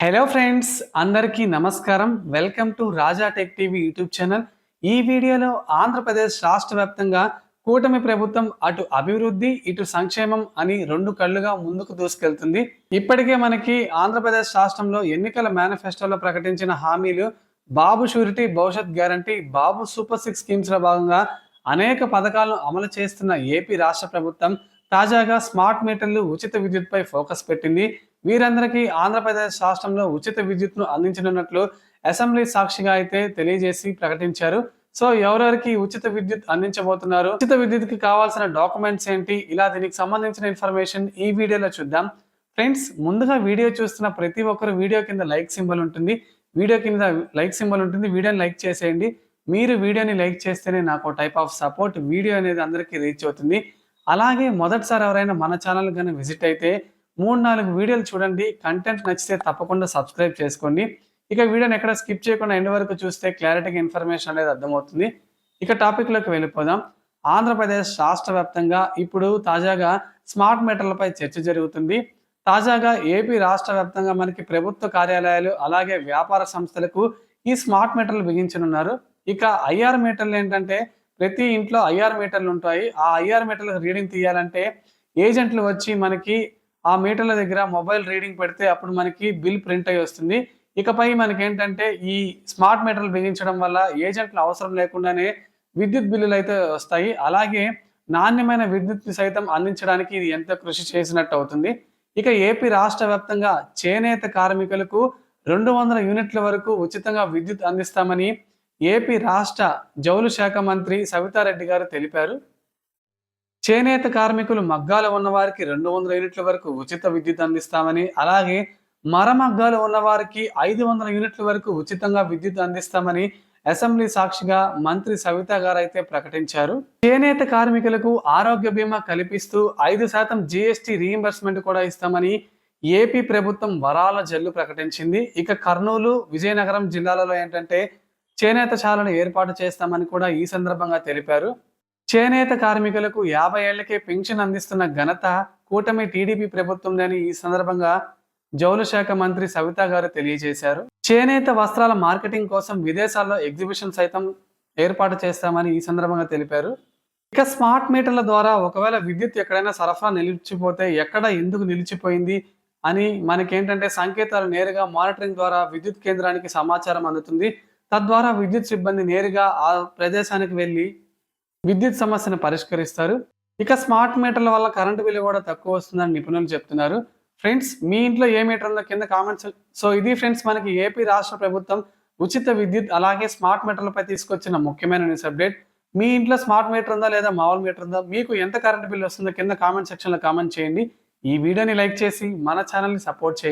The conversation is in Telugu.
హలో ఫ్రెండ్స్ అందరికీ నమస్కారం. Welcome to Raja tech TV YouTube channel ఈ వీడియోలో ఆంధ్రప్రదేశ్ రాష్ట్ర వ్యాప్తంగా కూటమి ప్రభుత్వం అటు అభివృద్ధి ఇటు సంక్షేమం అని రెండు కళ్ళుగా ముందుకు దూసుకెళ్తుంది. ఇప్పటికే మనకి ఆంధ్రప్రదేశ్ రాష్ట్రంలో ఎన్నికల మేనిఫెస్టోలో ప్రకటించిన హామీలు బాబు షూరిటీ భవిష్యత్ గ్యారంటీ బాబు సూపర్ సిక్స్ స్కీమ్స్లో భాగంగా అనేక పథకాలను అమలు చేస్తున్న ఏపీ రాష్ట్ర ప్రభుత్వం తాజాగా స్మార్ట్ మీటర్లు ఉచిత విద్యుత్పై ఫోకస్ పెట్టింది. వీరందరికీ ఆంధ్రప్రదేశ్ రాష్ట్రంలో ఉచిత విద్యుత్ను అందించనున్నట్లు అసెంబ్లీ సాక్షిగా అయితే తెలియజేసి ప్రకటించారు. సో ఎవరెవరికి ఉచిత విద్యుత్ అందించబోతున్నారు? ఉచిత విద్యుత్కి కావాల్సిన డాక్యుమెంట్స్ ఏంటి? ఇలా దీనికి సంబంధించిన ఇన్ఫర్మేషన్ ఈ వీడియోలో చూద్దాం. ఫ్రెండ్స్ ముందుగా వీడియో చూస్తున్న ప్రతి ఒక్కరు వీడియో కింద లైక్ సింబల్ ఉంటుంది. వీడియో కింద లైక్ సింబల్ ఉంటుంది. వీడియోని లైక్ చేసేయండి. మీరు వీడియోని లైక్ చేస్తేనే నాకు టైప్ ఆఫ్ సపోర్ట్ వీడియో అనేది అందరికీ రీచ్ అవుతుంది. అలాగే మొదటిసారి ఎవరైనా మన ఛానల్ కానీ విజిట్ అయితే మూడు నాలుగు వీడియోలు చూడండి. కంటెంట్ నచ్చితే తప్పకుండా సబ్స్క్రైబ్ చేసుకోండి. ఇక వీడియోని ఎక్కడ స్కిప్ చేయకుండా ఎండ్ వరకు చూస్తే క్లారిటీగా ఇన్ఫర్మేషన్ అనేది అర్థమవుతుంది. ఇక టాపిక్లోకి వెళ్ళిపోదాం. ఆంధ్రప్రదేశ్ రాష్ట్ర వ్యాప్తంగా ఇప్పుడు తాజాగా స్మార్ట్ మీటర్లపై చర్చ జరుగుతుంది. తాజాగా ఏపీ రాష్ట్ర వ్యాప్తంగా మనకి ప్రభుత్వ కార్యాలయాలు అలాగే వ్యాపార సంస్థలకు ఈ స్మార్ట్ మీటర్లు బిగించనున్నారు. ఇక ఐఆర్ మీటర్లు ఏంటంటే ప్రతి ఇంట్లో ఐఆర్ మీటర్లు ఉంటాయి. ఆ ఐఆర్ మీటర్లకు రీడింగ్ తీయాలంటే ఏజెంట్లు వచ్చి మనకి ఆ మీటర్ల దగ్గర మొబైల్ రీడింగ్ పెడితే అప్పుడు మనకి బిల్ ప్రింట్ అయ్యి వస్తుంది. ఇకపై మనకి ఏంటంటే ఈ స్మార్ట్ మీటర్లు బిగించడం వల్ల ఏజెంట్లు అవసరం లేకుండానే విద్యుత్ బిల్లులు అయితే వస్తాయి. అలాగే నాణ్యమైన విద్యుత్ సైతం అందించడానికి ఇది ఎంత కృషి చేసినట్టు అవుతుంది. ఇక ఏపీ రాష్ట్ర వ్యాప్తంగా చేనేత కార్మికులకు రెండు వందల యూనిట్ల వరకు ఉచితంగా విద్యుత్ అందిస్తామని ఏపీ రాష్ట్ర జౌలు శాఖ మంత్రి సవితారెడ్డి గారు తెలిపారు. చేనేత కార్మికులు మగ్గాలు ఉన్నవారికి రెండు వందల యూనిట్ల వరకు ఉచిత విద్యుత్ అందిస్తామని అలాగే మరమగ్గాలు ఉన్నవారికి ఐదు వందల యూనిట్ల వరకు ఉచితంగా విద్యుత్ అందిస్తామని అసెంబ్లీ సాక్షిగా మంత్రి సవిత గారు అయితే ప్రకటించారు. చేనేత కార్మికులకు ఆరోగ్య బీమా కల్పిస్తూ ఐదు శాతం జిఎస్టి రీఎంబర్స్మెంట్ కూడా ఇస్తామని ఏపీ ప్రభుత్వం వరాల జల్లు ప్రకటించింది. ఇక కర్నూలు విజయనగరం జిల్లాలలో ఏంటంటే చేనేత శాలను ఏర్పాటు చేస్తామని కూడా ఈ సందర్భంగా తెలిపారు. చేనేత కార్మికులకు యాభై ఏళ్ళకే పెన్షన్ అందిస్తున్న ఘనత కూటమి టీడీపీ ప్రభుత్వంలోని ఈ సందర్భంగా జౌలు శాఖ మంత్రి సవిత గారు తెలియజేశారు. చేనేత వస్త్రాల మార్కెటింగ్ కోసం విదేశాల్లో ఎగ్జిబిషన్ సైతం ఏర్పాటు చేస్తామని ఈ సందర్భంగా తెలిపారు. ఇక స్మార్ట్ మీటర్ల ద్వారా ఒకవేళ విద్యుత్ ఎక్కడైనా సరఫరా నిలిచిపోతే ఎక్కడ ఎందుకు నిలిచిపోయింది అని మనకేంటంటే సంకేతాలు నేరుగా మానిటరింగ్ ద్వారా విద్యుత్ కేంద్రానికి సమాచారం అందుతుంది. తద్వారా విద్యుత్ సిబ్బంది నేరుగా ఆ ప్రదేశానికి వెళ్ళి విద్యుత్ సమస్యను పరిష్కరిస్తారు. ఇక స్మార్ట్ మీటర్ల వల్ల కరెంటు బిల్లు కూడా తక్కువ వస్తుందని నిపుణులు చెప్తున్నారు. ఫ్రెండ్స్ మీ ఇంట్లో ఏ మీటర్ ఉందో కింద కామెంట్స్ సో ఇది ఫ్రెండ్స్ మనకి ఏపీ రాష్ట్ర ప్రభుత్వం ఉచిత విద్యుత్ అలాగే స్మార్ట్ మీటర్లపై తీసుకొచ్చిన ముఖ్యమైన న్యూస్ అప్డేట్. మీ ఇంట్లో స్మార్ట్ మీటర్ ఉందా లేదా మామూలు మీటర్ ఉందా? మీకు ఎంత కరెంట్ బిల్ వస్తుందో కింద కామెంట్ సెక్షన్లో కామెంట్ చేయండి. ఈ వీడియోని లైక్ చేసి మన ఛానల్ని సపోర్ట్ చేయండి.